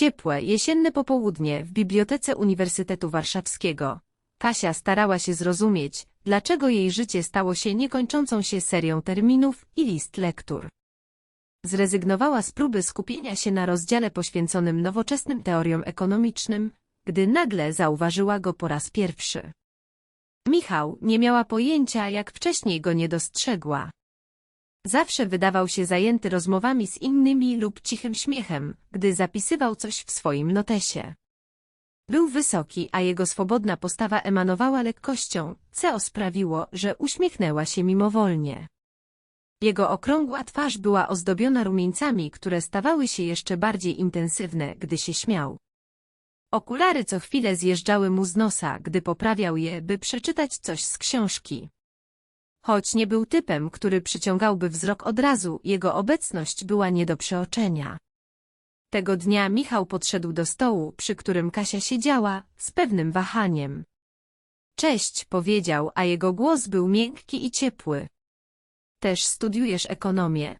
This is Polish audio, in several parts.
Ciepłe, jesienne popołudnie w Bibliotece Uniwersytetu Warszawskiego. Kasia starała się zrozumieć, dlaczego jej życie stało się niekończącą się serią terminów i list lektur. Zrezygnowała z próby skupienia się na rozdziale poświęconym nowoczesnym teoriom ekonomicznym, gdy nagle zauważyła go po raz pierwszy. Michał nie miała pojęcia, jak wcześniej go nie dostrzegła. Zawsze wydawał się zajęty rozmowami z innymi lub cichym śmiechem, gdy zapisywał coś w swoim notesie. Był wysoki, a jego swobodna postawa emanowała lekkością, co sprawiło, że uśmiechnęła się mimowolnie. Jego okrągła twarz była ozdobiona rumieńcami, które stawały się jeszcze bardziej intensywne, gdy się śmiał. Okulary co chwilę zjeżdżały mu z nosa, gdy poprawiał je, by przeczytać coś z książki. Choć nie był typem, który przyciągałby wzrok od razu, jego obecność była nie do przeoczenia. Tego dnia Michał podszedł do stołu, przy którym Kasia siedziała, z pewnym wahaniem. Cześć, powiedział, a jego głos był miękki i ciepły. Też studiujesz ekonomię.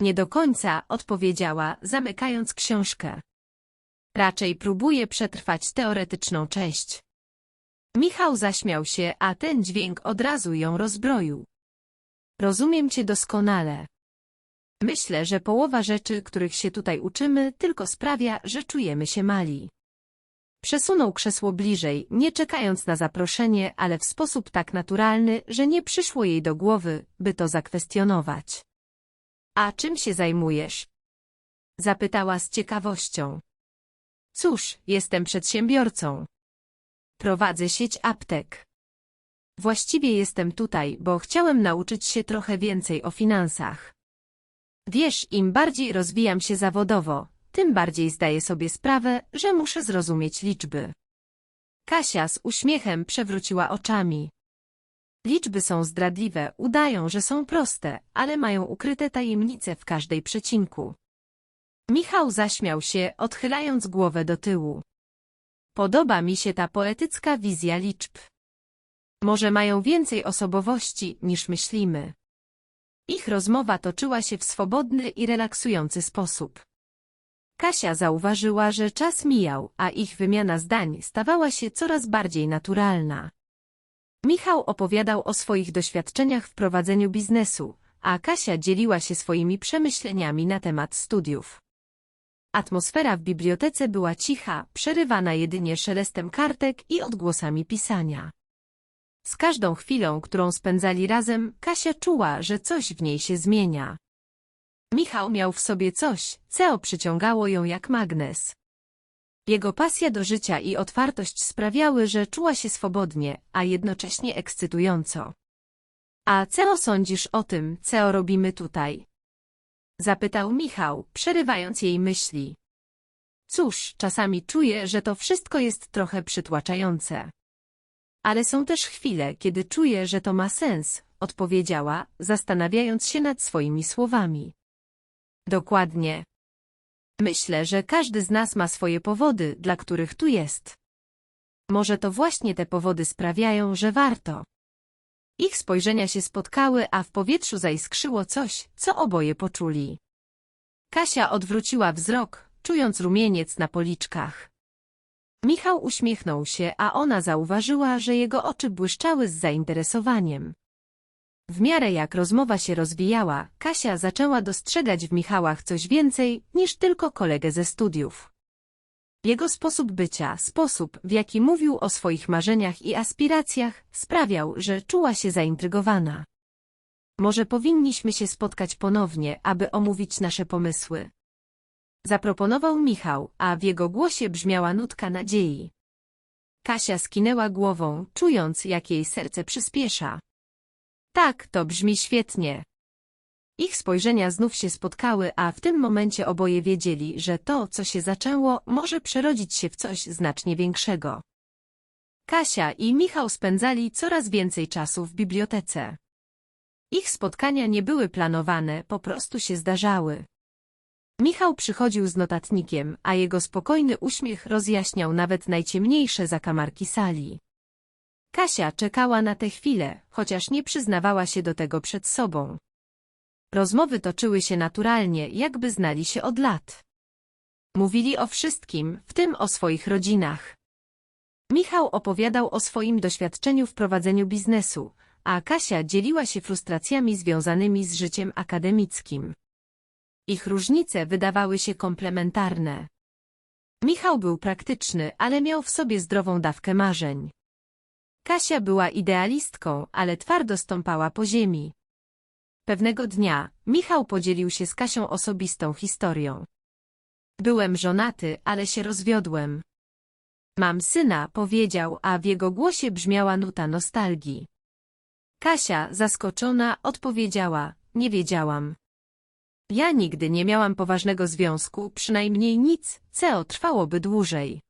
Nie do końca, odpowiedziała, zamykając książkę. Raczej próbuję przetrwać teoretyczną część. Michał zaśmiał się, a ten dźwięk od razu ją rozbroił. Rozumiem cię doskonale. Myślę, że połowa rzeczy, których się tutaj uczymy, tylko sprawia, że czujemy się mali. Przesunął krzesło bliżej, nie czekając na zaproszenie, ale w sposób tak naturalny, że nie przyszło jej do głowy, by to zakwestionować. A czym się zajmujesz? Zapytała z ciekawością. Cóż, jestem przedsiębiorcą. Prowadzę sieć aptek. Właściwie jestem tutaj, bo chciałem nauczyć się trochę więcej o finansach. Wiesz, im bardziej rozwijam się zawodowo, tym bardziej zdaję sobie sprawę, że muszę zrozumieć liczby. Kasia z uśmiechem przewróciła oczami. Liczby są zdradliwe, udają, że są proste, ale mają ukryte tajemnice w każdej przecinku. Michał zaśmiał się, odchylając głowę do tyłu. Podoba mi się ta poetycka wizja liczb. Może mają więcej osobowości, niż myślimy. Ich rozmowa toczyła się w swobodny i relaksujący sposób. Kasia zauważyła, że czas mijał, a ich wymiana zdań stawała się coraz bardziej naturalna. Michał opowiadał o swoich doświadczeniach w prowadzeniu biznesu, a Kasia dzieliła się swoimi przemyśleniami na temat studiów. Atmosfera w bibliotece była cicha, przerywana jedynie szelestem kartek i odgłosami pisania. Z każdą chwilą, którą spędzali razem, Kasia czuła, że coś w niej się zmienia. Michał miał w sobie coś, co przyciągało ją jak magnes. Jego pasja do życia i otwartość sprawiały, że czuła się swobodnie, a jednocześnie ekscytująco. A co sądzisz o tym, co robimy tutaj? Zapytał Michał, przerywając jej myśli. Cóż, czasami czuję, że to wszystko jest trochę przytłaczające. Ale są też chwile, kiedy czuję, że to ma sens, odpowiedziała, zastanawiając się nad swoimi słowami. Dokładnie. Myślę, że każdy z nas ma swoje powody, dla których tu jest. Może to właśnie te powody sprawiają, że warto. Ich spojrzenia się spotkały, a w powietrzu zaiskrzyło coś, co oboje poczuli. Kasia odwróciła wzrok, czując rumieniec na policzkach. Michał uśmiechnął się, a ona zauważyła, że jego oczy błyszczały z zainteresowaniem. W miarę jak rozmowa się rozwijała, Kasia zaczęła dostrzegać w Michałach coś więcej niż tylko kolegę ze studiów. Jego sposób bycia, sposób, w jaki mówił o swoich marzeniach i aspiracjach, sprawiał, że czuła się zaintrygowana. Może powinniśmy się spotkać ponownie, aby omówić nasze pomysły. Zaproponował Michał, a w jego głosie brzmiała nutka nadziei. Kasia skinęła głową, czując, jak jej serce przyspiesza. Tak, to brzmi świetnie. Ich spojrzenia znów się spotkały, a w tym momencie oboje wiedzieli, że to, co się zaczęło, może przerodzić się w coś znacznie większego. Kasia i Michał spędzali coraz więcej czasu w bibliotece. Ich spotkania nie były planowane, po prostu się zdarzały. Michał przychodził z notatnikiem, a jego spokojny uśmiech rozjaśniał nawet najciemniejsze zakamarki sali. Kasia czekała na tę chwilę, chociaż nie przyznawała się do tego przed sobą. Rozmowy toczyły się naturalnie, jakby znali się od lat. Mówili o wszystkim, w tym o swoich rodzinach. Michał opowiadał o swoim doświadczeniu w prowadzeniu biznesu, a Kasia dzieliła się frustracjami związanymi z życiem akademickim. Ich różnice wydawały się komplementarne. Michał był praktyczny, ale miał w sobie zdrową dawkę marzeń. Kasia była idealistką, ale twardo stąpała po ziemi. Pewnego dnia Michał podzielił się z Kasią osobistą historią. Byłem żonaty, ale się rozwiodłem. Mam syna, powiedział, a w jego głosie brzmiała nuta nostalgii. Kasia, zaskoczona, odpowiedziała, nie wiedziałam. Ja nigdy nie miałam poważnego związku, przynajmniej nic, co trwałoby dłużej.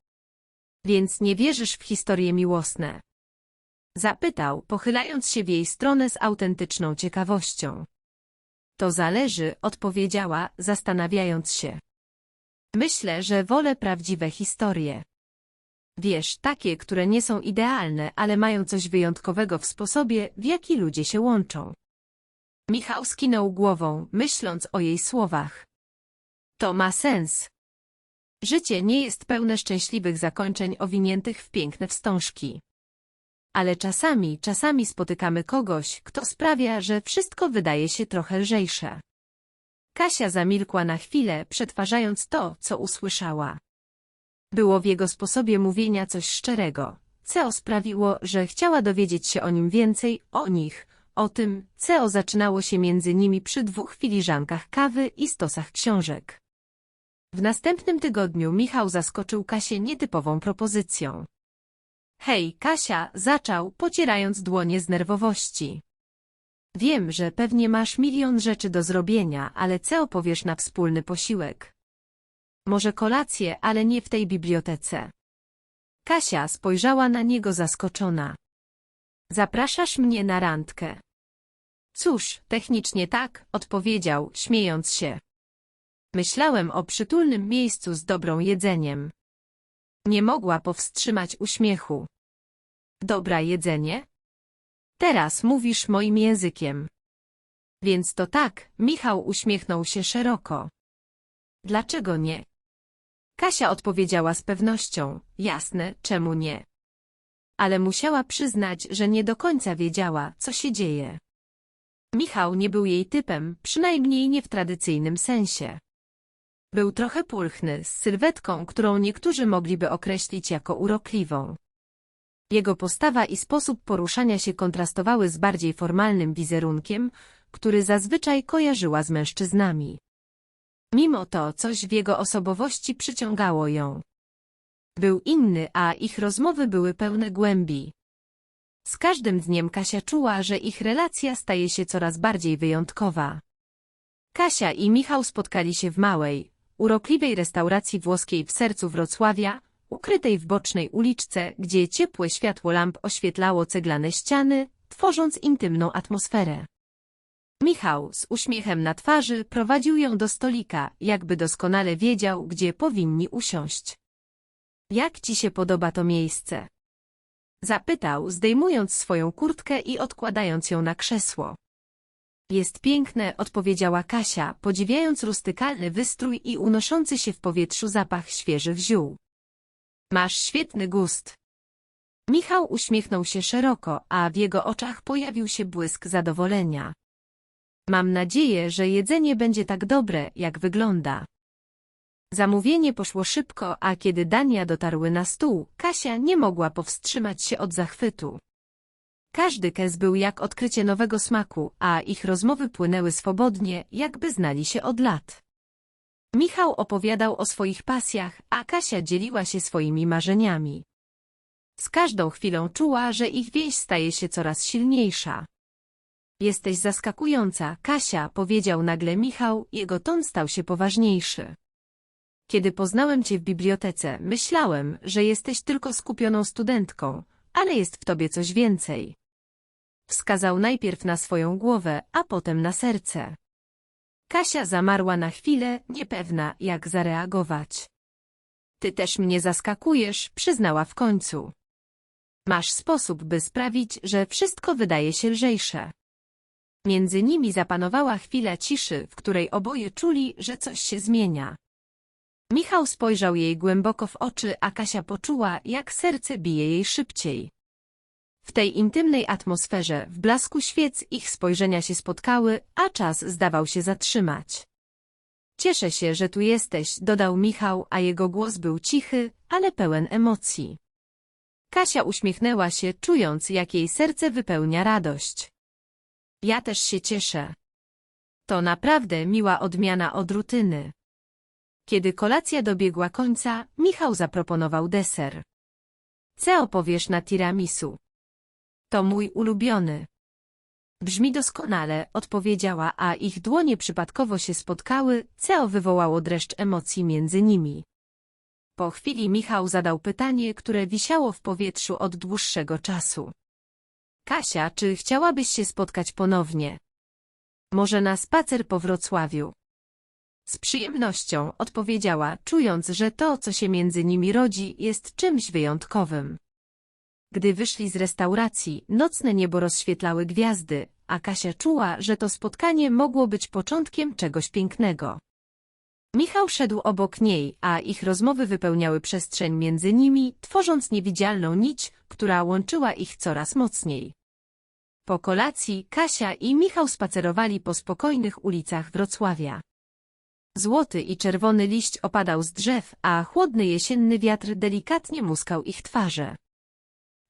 Więc nie wierzysz w historie miłosne? Zapytał, pochylając się w jej stronę z autentyczną ciekawością. To zależy, odpowiedziała, zastanawiając się. Myślę, że wolę prawdziwe historie. Wiesz, takie, które nie są idealne, ale mają coś wyjątkowego w sposobie, w jaki ludzie się łączą. Michał skinął głową, myśląc o jej słowach. To ma sens. Życie nie jest pełne szczęśliwych zakończeń owiniętych w piękne wstążki. Ale czasami, czasami spotykamy kogoś, kto sprawia, że wszystko wydaje się trochę lżejsze. Kasia zamilkła na chwilę, przetwarzając to, co usłyszała. Było w jego sposobie mówienia coś szczerego, co sprawiło, że chciała dowiedzieć się o nim więcej, o nich, o tym, co zaczynało się między nimi przy dwóch filiżankach kawy i stosach książek. W następnym tygodniu Michał zaskoczył Kasię nietypową propozycją. Hej, Kasia, zaczął, pocierając dłonie z nerwowości. Wiem, że pewnie masz milion rzeczy do zrobienia, ale co opowiesz na wspólny posiłek? Może kolację, ale nie w tej bibliotece. Kasia spojrzała na niego zaskoczona. Zapraszasz mnie na randkę. Cóż, technicznie tak, odpowiedział, śmiejąc się. Myślałem o przytulnym miejscu z dobrą jedzeniem. Nie mogła powstrzymać uśmiechu. Dobra jedzenie? Teraz mówisz moim językiem. Więc to tak, Michał uśmiechnął się szeroko. Dlaczego nie? Kasia odpowiedziała z pewnością, jasne, czemu nie. Ale musiała przyznać, że nie do końca wiedziała, co się dzieje. Michał nie był jej typem, przynajmniej nie w tradycyjnym sensie. Był trochę pulchny, z sylwetką, którą niektórzy mogliby określić jako urokliwą. Jego postawa i sposób poruszania się kontrastowały z bardziej formalnym wizerunkiem, który zazwyczaj kojarzyła z mężczyznami. Mimo to coś w jego osobowości przyciągało ją. Był inny, a ich rozmowy były pełne głębi. Z każdym dniem Kasia czuła, że ich relacja staje się coraz bardziej wyjątkowa. Kasia i Michał spotkali się w małej, urokliwej restauracji włoskiej w sercu Wrocławia, ukrytej w bocznej uliczce, gdzie ciepłe światło lamp oświetlało ceglane ściany, tworząc intymną atmosferę. Michał z uśmiechem na twarzy prowadził ją do stolika, jakby doskonale wiedział, gdzie powinni usiąść. Jak ci się podoba to miejsce? Zapytał, zdejmując swoją kurtkę i odkładając ją na krzesło. Jest piękne, odpowiedziała Kasia, podziwiając rustykalny wystrój i unoszący się w powietrzu zapach świeżych ziół. Masz świetny gust. Michał uśmiechnął się szeroko, a w jego oczach pojawił się błysk zadowolenia. Mam nadzieję, że jedzenie będzie tak dobre, jak wygląda. Zamówienie poszło szybko, a kiedy dania dotarły na stół, Kasia nie mogła powstrzymać się od zachwytu. Każdy kes był jak odkrycie nowego smaku, a ich rozmowy płynęły swobodnie, jakby znali się od lat. Michał opowiadał o swoich pasjach, a Kasia dzieliła się swoimi marzeniami. Z każdą chwilą czuła, że ich więź staje się coraz silniejsza. Jesteś zaskakująca, Kasia, powiedział nagle Michał, jego ton stał się poważniejszy. Kiedy poznałem cię w bibliotece, myślałem, że jesteś tylko skupioną studentką, ale jest w tobie coś więcej. Wskazał najpierw na swoją głowę, a potem na serce. Kasia zamarła na chwilę, niepewna, jak zareagować. Ty też mnie zaskakujesz, przyznała w końcu. Masz sposób, by sprawić, że wszystko wydaje się lżejsze. Między nimi zapanowała chwila ciszy, w której oboje czuli, że coś się zmienia. Michał spojrzał jej głęboko w oczy, a Kasia poczuła, jak serce bije jej szybciej. W tej intymnej atmosferze, w blasku świec ich spojrzenia się spotkały, a czas zdawał się zatrzymać. Cieszę się, że tu jesteś, dodał Michał, a jego głos był cichy, ale pełen emocji. Kasia uśmiechnęła się, czując, jak jej serce wypełnia radość. Ja też się cieszę. To naprawdę miła odmiana od rutyny. Kiedy kolacja dobiegła końca, Michał zaproponował deser. Co opowiesz na tiramisu? To mój ulubiony. Brzmi doskonale, odpowiedziała, a ich dłonie przypadkowo się spotkały, co wywołało dreszcz emocji między nimi. Po chwili Michał zadał pytanie, które wisiało w powietrzu od dłuższego czasu. Kasia, czy chciałabyś się spotkać ponownie? Może na spacer po Wrocławiu? Z przyjemnością odpowiedziała, czując, że to, co się między nimi rodzi, jest czymś wyjątkowym. Gdy wyszli z restauracji, nocne niebo rozświetlały gwiazdy, a Kasia czuła, że to spotkanie mogło być początkiem czegoś pięknego. Michał szedł obok niej, a ich rozmowy wypełniały przestrzeń między nimi, tworząc niewidzialną nić, która łączyła ich coraz mocniej. Po kolacji Kasia i Michał spacerowali po spokojnych ulicach Wrocławia. Złoty i czerwony liść opadał z drzew, a chłodny jesienny wiatr delikatnie muskał ich twarze.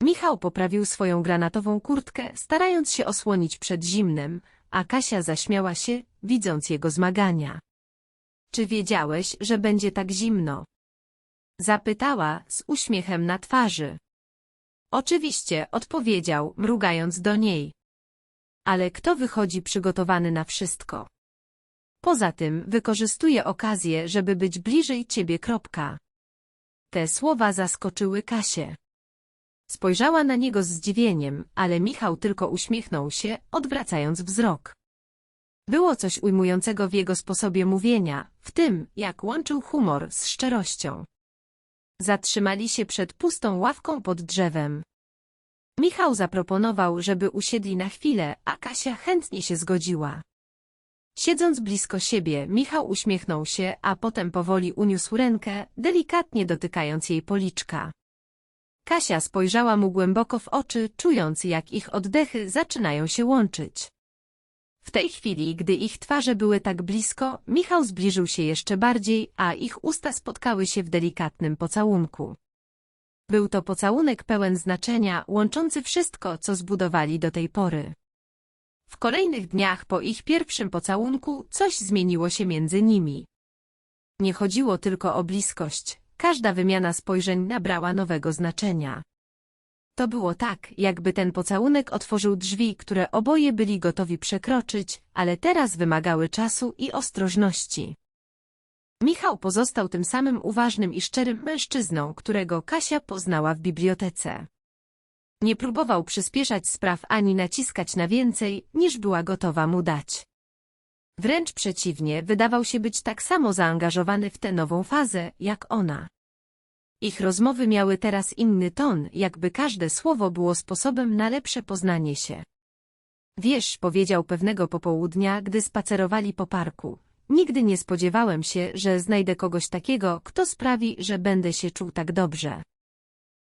Michał poprawił swoją granatową kurtkę, starając się osłonić przed zimnem, a Kasia zaśmiała się, widząc jego zmagania. Czy wiedziałeś, że będzie tak zimno? Zapytała z uśmiechem na twarzy. Oczywiście, odpowiedział, mrugając do niej. Ale kto wychodzi przygotowany na wszystko? Poza tym wykorzystuje okazję, żeby być bliżej ciebie. Kropka. Te słowa zaskoczyły Kasię. Spojrzała na niego z zdziwieniem, ale Michał tylko uśmiechnął się, odwracając wzrok. Było coś ujmującego w jego sposobie mówienia, w tym, jak łączył humor z szczerością. Zatrzymali się przed pustą ławką pod drzewem. Michał zaproponował, żeby usiedli na chwilę, a Kasia chętnie się zgodziła. Siedząc blisko siebie, Michał uśmiechnął się, a potem powoli uniósł rękę, delikatnie dotykając jej policzka. Kasia spojrzała mu głęboko w oczy, czując jak ich oddechy zaczynają się łączyć. W tej chwili, gdy ich twarze były tak blisko, Michał zbliżył się jeszcze bardziej, a ich usta spotkały się w delikatnym pocałunku. Był to pocałunek pełen znaczenia, łączący wszystko, co zbudowali do tej pory. W kolejnych dniach po ich pierwszym pocałunku coś zmieniło się między nimi. Nie chodziło tylko o bliskość, każda wymiana spojrzeń nabrała nowego znaczenia. To było tak, jakby ten pocałunek otworzył drzwi, które oboje byli gotowi przekroczyć, ale teraz wymagały czasu i ostrożności. Michał pozostał tym samym uważnym i szczerym mężczyzną, którego Kasia poznała w bibliotece. Nie próbował przyspieszać spraw ani naciskać na więcej, niż była gotowa mu dać. Wręcz przeciwnie, wydawał się być tak samo zaangażowany w tę nową fazę, jak ona. Ich rozmowy miały teraz inny ton, jakby każde słowo było sposobem na lepsze poznanie się. Wiesz, powiedział pewnego popołudnia, gdy spacerowali po parku. Nigdy nie spodziewałem się, że znajdę kogoś takiego, kto sprawi, że będę się czuł tak dobrze.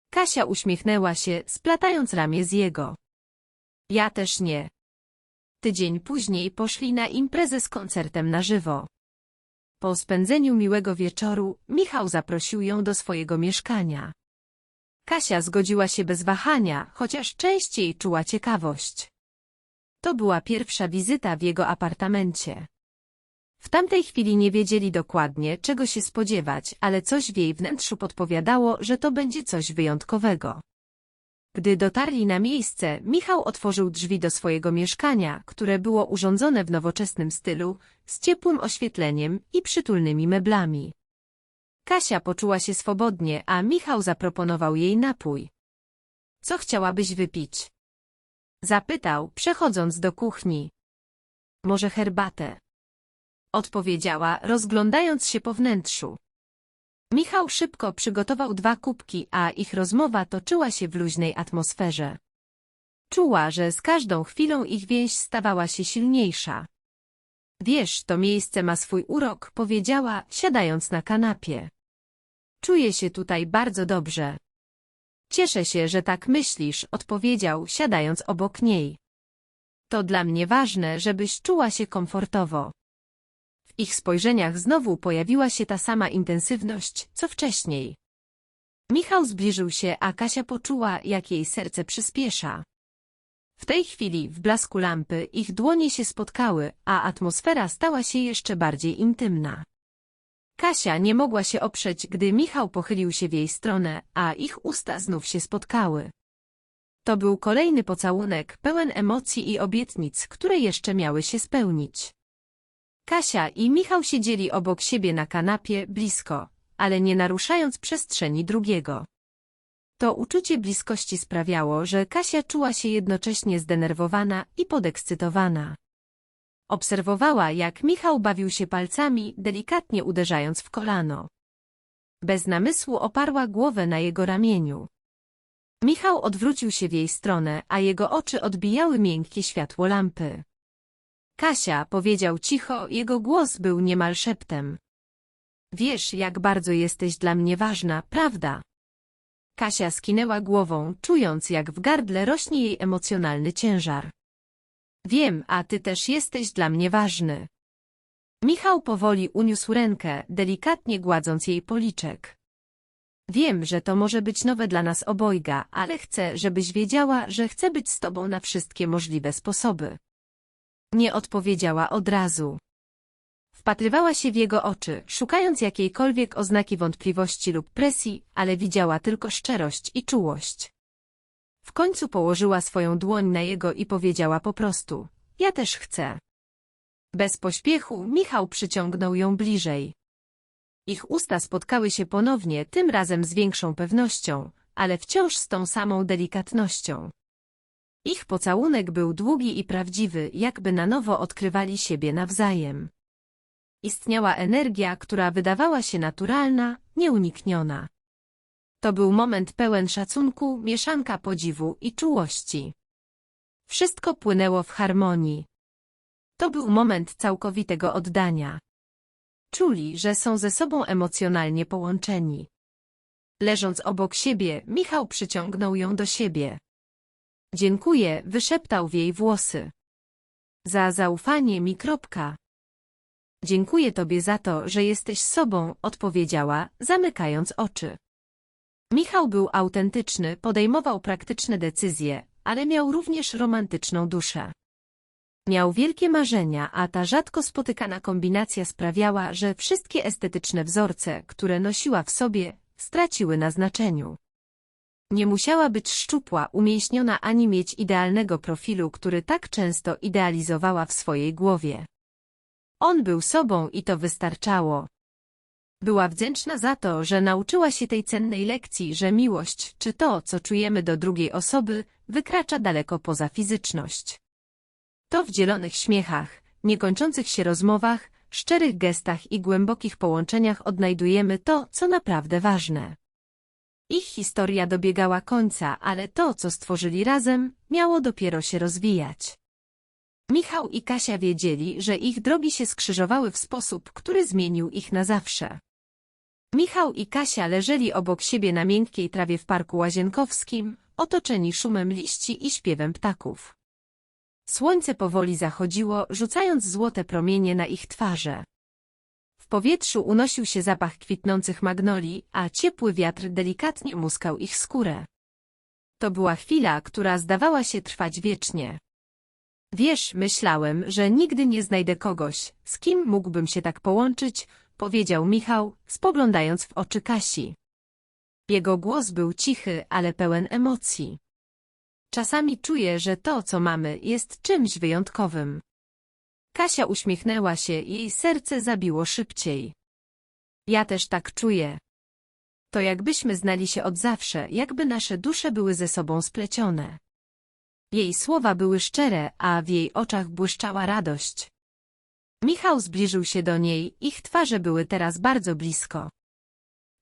Kasia uśmiechnęła się, splatając ramię z jego. Ja też nie. Tydzień później poszli na imprezę z koncertem na żywo. Po spędzeniu miłego wieczoru, Michał zaprosił ją do swojego mieszkania. Kasia zgodziła się bez wahania, chociaż częściej czuła ciekawość. To była pierwsza wizyta w jego apartamencie. W tamtej chwili nie wiedzieli dokładnie, czego się spodziewać, ale coś w jej wnętrzu podpowiadało, że to będzie coś wyjątkowego. Gdy dotarli na miejsce, Michał otworzył drzwi do swojego mieszkania, które było urządzone w nowoczesnym stylu, z ciepłym oświetleniem i przytulnymi meblami. Kasia poczuła się swobodnie, a Michał zaproponował jej napój. Co chciałabyś wypić? Zapytał, przechodząc do kuchni. Może herbatę? Odpowiedziała, rozglądając się po wnętrzu. Michał szybko przygotował dwa kubki, a ich rozmowa toczyła się w luźnej atmosferze. Czuła, że z każdą chwilą ich więź stawała się silniejsza. Wiesz, to miejsce ma swój urok, powiedziała, siadając na kanapie. Czuję się tutaj bardzo dobrze. Cieszę się, że tak myślisz, odpowiedział, siadając obok niej. To dla mnie ważne, żebyś czuła się komfortowo. W ich spojrzeniach znowu pojawiła się ta sama intensywność, co wcześniej. Michał zbliżył się, a Kasia poczuła, jak jej serce przyspiesza. W tej chwili, w blasku lampy, ich dłonie się spotkały, a atmosfera stała się jeszcze bardziej intymna. Kasia nie mogła się oprzeć, gdy Michał pochylił się w jej stronę, a ich usta znów się spotkały. To był kolejny pocałunek, pełen emocji i obietnic, które jeszcze miały się spełnić. Kasia i Michał siedzieli obok siebie na kanapie, blisko, ale nie naruszając przestrzeni drugiego. To uczucie bliskości sprawiało, że Kasia czuła się jednocześnie zdenerwowana i podekscytowana. Obserwowała, jak Michał bawił się palcami, delikatnie uderzając w kolano. Bez namysłu oparła głowę na jego ramieniu. Michał odwrócił się w jej stronę, a jego oczy odbijały miękkie światło lampy. Kasia powiedział cicho, jego głos był niemal szeptem. Wiesz, jak bardzo jesteś dla mnie ważna, prawda? Kasia skinęła głową, czując, jak w gardle rośnie jej emocjonalny ciężar. Wiem, a ty też jesteś dla mnie ważny. Michał powoli uniósł rękę, delikatnie gładząc jej policzek. Wiem, że to może być nowe dla nas obojga, ale chcę, żebyś wiedziała, że chcę być z tobą na wszystkie możliwe sposoby. Nie odpowiedziała od razu. Wpatrywała się w jego oczy, szukając jakiejkolwiek oznaki wątpliwości lub presji, ale widziała tylko szczerość i czułość. W końcu położyła swoją dłoń na jego i powiedziała po prostu, ja też chcę. Bez pośpiechu Michał przyciągnął ją bliżej. Ich usta spotkały się ponownie, tym razem z większą pewnością, ale wciąż z tą samą delikatnością. Ich pocałunek był długi i prawdziwy, jakby na nowo odkrywali siebie nawzajem. Istniała energia, która wydawała się naturalna, nieunikniona. To był moment pełen szacunku, mieszanka podziwu i czułości. Wszystko płynęło w harmonii. To był moment całkowitego oddania. Czuli, że są ze sobą emocjonalnie połączeni. Leżąc obok siebie, Michał przyciągnął ją do siebie. Dziękuję, wyszeptał w jej włosy. Za zaufanie mi kropka. Dziękuję tobie za to, że jesteś sobą, odpowiedziała, zamykając oczy. Michał był autentyczny, podejmował praktyczne decyzje, ale miał również romantyczną duszę. Miał wielkie marzenia, a ta rzadko spotykana kombinacja sprawiała, że wszystkie estetyczne wzorce, które nosiła w sobie, straciły na znaczeniu. Nie musiała być szczupła, umięśniona ani mieć idealnego profilu, który tak często idealizowała w swojej głowie. On był sobą i to wystarczało. Była wdzięczna za to, że nauczyła się tej cennej lekcji, że miłość, czy to, co czujemy do drugiej osoby, wykracza daleko poza fizyczność. To w dzielonych śmiechach, niekończących się rozmowach, szczerych gestach i głębokich połączeniach odnajdujemy to, co naprawdę ważne. Ich historia dobiegała końca, ale to, co stworzyli razem, miało dopiero się rozwijać. Michał i Kasia wiedzieli, że ich drogi się skrzyżowały w sposób, który zmienił ich na zawsze. Michał i Kasia leżeli obok siebie na miękkiej trawie w parku łazienkowskim, otoczeni szumem liści i śpiewem ptaków. Słońce powoli zachodziło, rzucając złote promienie na ich twarze. Powietrzu unosił się zapach kwitnących magnolii, a ciepły wiatr delikatnie muskał ich skórę. To była chwila, która zdawała się trwać wiecznie. Wiesz, myślałem, że nigdy nie znajdę kogoś, z kim mógłbym się tak połączyć, powiedział Michał, spoglądając w oczy Kasi. Jego głos był cichy, ale pełen emocji. Czasami czuję, że to, co mamy, jest czymś wyjątkowym. Kasia uśmiechnęła się, jej serce zabiło szybciej. Ja też tak czuję. To jakbyśmy znali się od zawsze, jakby nasze dusze były ze sobą splecione. Jej słowa były szczere, a w jej oczach błyszczała radość. Michał zbliżył się do niej, ich twarze były teraz bardzo blisko.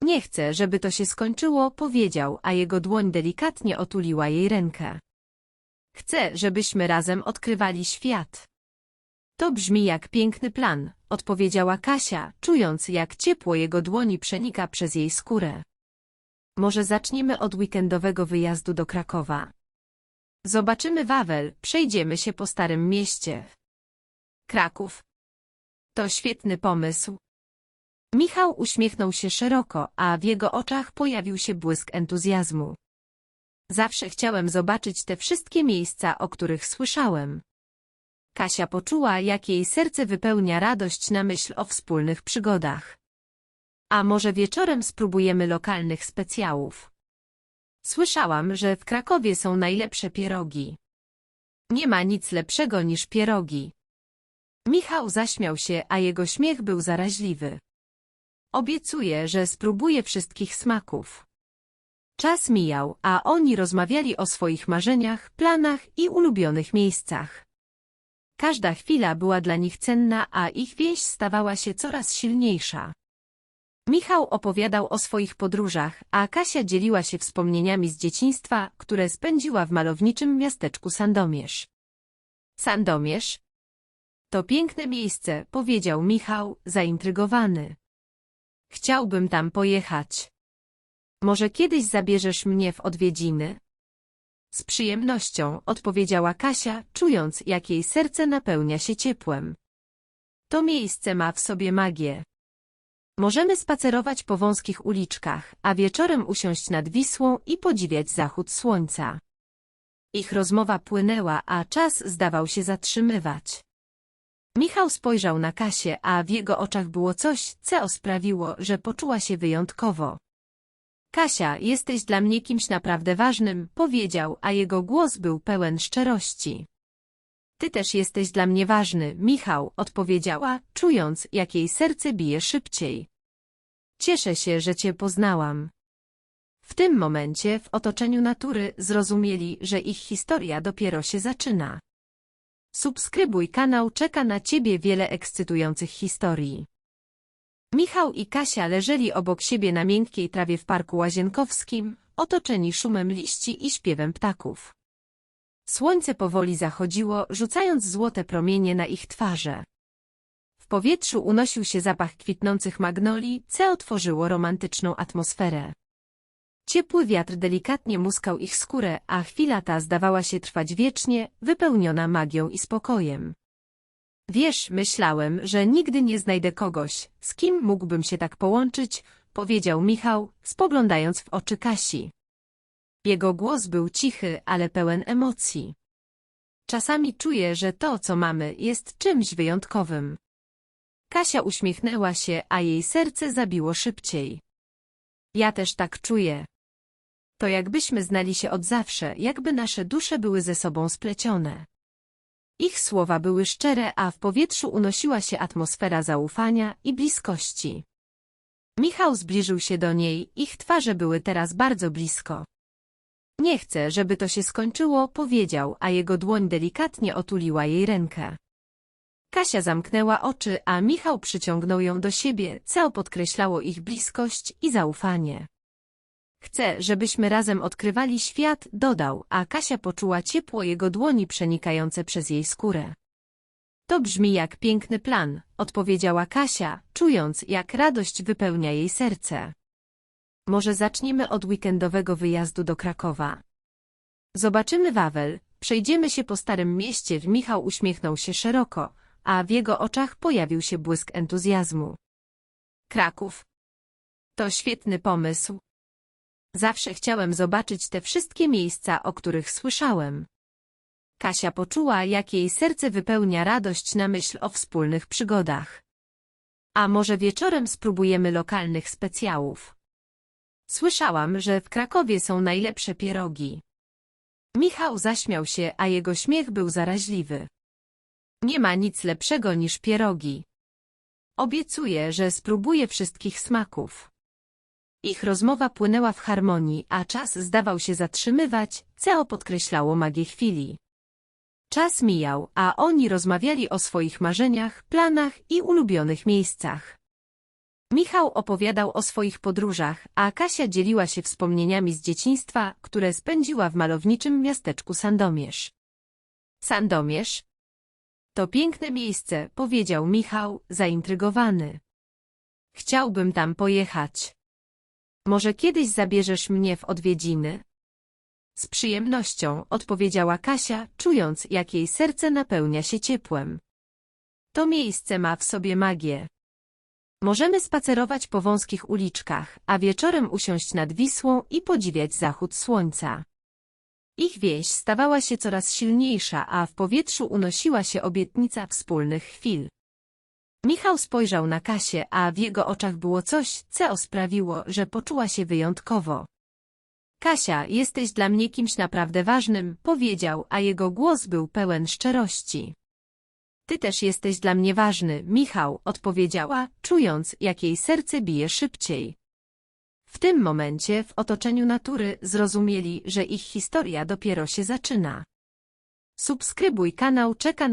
Nie chcę, żeby to się skończyło, powiedział, a jego dłoń delikatnie otuliła jej rękę. Chcę, żebyśmy razem odkrywali świat. To brzmi jak piękny plan, odpowiedziała Kasia, czując jak ciepło jego dłoni przenika przez jej skórę. Może zaczniemy od weekendowego wyjazdu do Krakowa. Zobaczymy Wawel, przejdziemy się po Starym Mieście. Kraków. To świetny pomysł. Michał uśmiechnął się szeroko, a w jego oczach pojawił się błysk entuzjazmu. Zawsze chciałem zobaczyć te wszystkie miejsca, o których słyszałem. Kasia poczuła, jak jej serce wypełnia radość na myśl o wspólnych przygodach. A może wieczorem spróbujemy lokalnych specjałów? Słyszałam, że w Krakowie są najlepsze pierogi. Nie ma nic lepszego niż pierogi. Michał zaśmiał się, a jego śmiech był zaraźliwy. Obiecuję, że spróbuję wszystkich smaków. Czas mijał, a oni rozmawiali o swoich marzeniach, planach i ulubionych miejscach. Każda chwila była dla nich cenna, a ich więź stawała się coraz silniejsza. Michał opowiadał o swoich podróżach, a Kasia dzieliła się wspomnieniami z dzieciństwa, które spędziła w malowniczym miasteczku Sandomierz. Sandomierz? To piękne miejsce, powiedział Michał, zaintrygowany. Chciałbym tam pojechać. Może kiedyś zabierzesz mnie w odwiedziny? Z przyjemnością, odpowiedziała Kasia, czując, jak jej serce napełnia się ciepłem. To miejsce ma w sobie magię. Możemy spacerować po wąskich uliczkach, a wieczorem usiąść nad Wisłą i podziwiać zachód słońca. Ich rozmowa płynęła, a czas zdawał się zatrzymywać. Michał spojrzał na Kasię, a w jego oczach było coś, co sprawiło, że poczuła się wyjątkowo. Kasia, jesteś dla mnie kimś naprawdę ważnym, powiedział, a jego głos był pełen szczerości. Ty też jesteś dla mnie ważny, Michał, odpowiedziała, czując, jak jej serce bije szybciej. Cieszę się, że cię poznałam. W tym momencie, w otoczeniu natury, zrozumieli, że ich historia dopiero się zaczyna. Subskrybuj kanał, czeka na ciebie wiele ekscytujących historii. Michał i Kasia leżeli obok siebie na miękkiej trawie w parku łazienkowskim, otoczeni szumem liści i śpiewem ptaków. Słońce powoli zachodziło, rzucając złote promienie na ich twarze. W powietrzu unosił się zapach kwitnących magnolii, co otworzyło romantyczną atmosferę. Ciepły wiatr delikatnie muskał ich skórę, a chwila ta zdawała się trwać wiecznie, wypełniona magią i spokojem. Wiesz, myślałem, że nigdy nie znajdę kogoś, z kim mógłbym się tak połączyć, powiedział Michał, spoglądając w oczy Kasi. Jego głos był cichy, ale pełen emocji. Czasami czuję, że to, co mamy, jest czymś wyjątkowym. Kasia uśmiechnęła się, a jej serce zabiło szybciej. Ja też tak czuję. To jakbyśmy znali się od zawsze, jakby nasze dusze były ze sobą splecione. Ich słowa były szczere, a w powietrzu unosiła się atmosfera zaufania i bliskości. Michał zbliżył się do niej, ich twarze były teraz bardzo blisko. Nie chcę, żeby to się skończyło, powiedział, a jego dłoń delikatnie otuliła jej rękę. Kasia zamknęła oczy, a Michał przyciągnął ją do siebie, co podkreślało ich bliskość i zaufanie. Chcę, żebyśmy razem odkrywali świat, dodał, a Kasia poczuła ciepło jego dłoni przenikające przez jej skórę. To brzmi jak piękny plan, odpowiedziała Kasia, czując, jak radość wypełnia jej serce. Może zaczniemy od weekendowego wyjazdu do Krakowa. Zobaczymy Wawel, przejdziemy się po Starym Mieście. Michał uśmiechnął się szeroko, a w jego oczach pojawił się błysk entuzjazmu. Kraków. To świetny pomysł. Zawsze chciałem zobaczyć te wszystkie miejsca, o których słyszałem. Kasia poczuła, jak jej serce wypełnia radość na myśl o wspólnych przygodach. A może wieczorem spróbujemy lokalnych specjałów. Słyszałam, że w Krakowie są najlepsze pierogi. Michał zaśmiał się, a jego śmiech był zaraźliwy. Nie ma nic lepszego niż pierogi. Obiecuję, że spróbuję wszystkich smaków. Ich rozmowa płynęła w harmonii, a czas zdawał się zatrzymywać, co podkreślało magię chwili. Czas mijał, a oni rozmawiali o swoich marzeniach, planach i ulubionych miejscach. Michał opowiadał o swoich podróżach, a Kasia dzieliła się wspomnieniami z dzieciństwa, które spędziła w malowniczym miasteczku Sandomierz. Sandomierz? To piękne miejsce, powiedział Michał, zaintrygowany. Chciałbym tam pojechać. Może kiedyś zabierzesz mnie w odwiedziny? Z przyjemnością, odpowiedziała Kasia, czując, jak jej serce napełnia się ciepłem. To miejsce ma w sobie magię. Możemy spacerować po wąskich uliczkach, a wieczorem usiąść nad Wisłą i podziwiać zachód słońca. Ich wieś stawała się coraz silniejsza, a w powietrzu unosiła się obietnica wspólnych chwil. Michał spojrzał na Kasię, a w jego oczach było coś, co sprawiło, że poczuła się wyjątkowo. Kasia, jesteś dla mnie kimś naprawdę ważnym, powiedział, a jego głos był pełen szczerości. Ty też jesteś dla mnie ważny, Michał, odpowiedziała, czując, jak jej serce bije szybciej. W tym momencie w otoczeniu natury zrozumieli, że ich historia dopiero się zaczyna. Subskrybuj kanał Czeka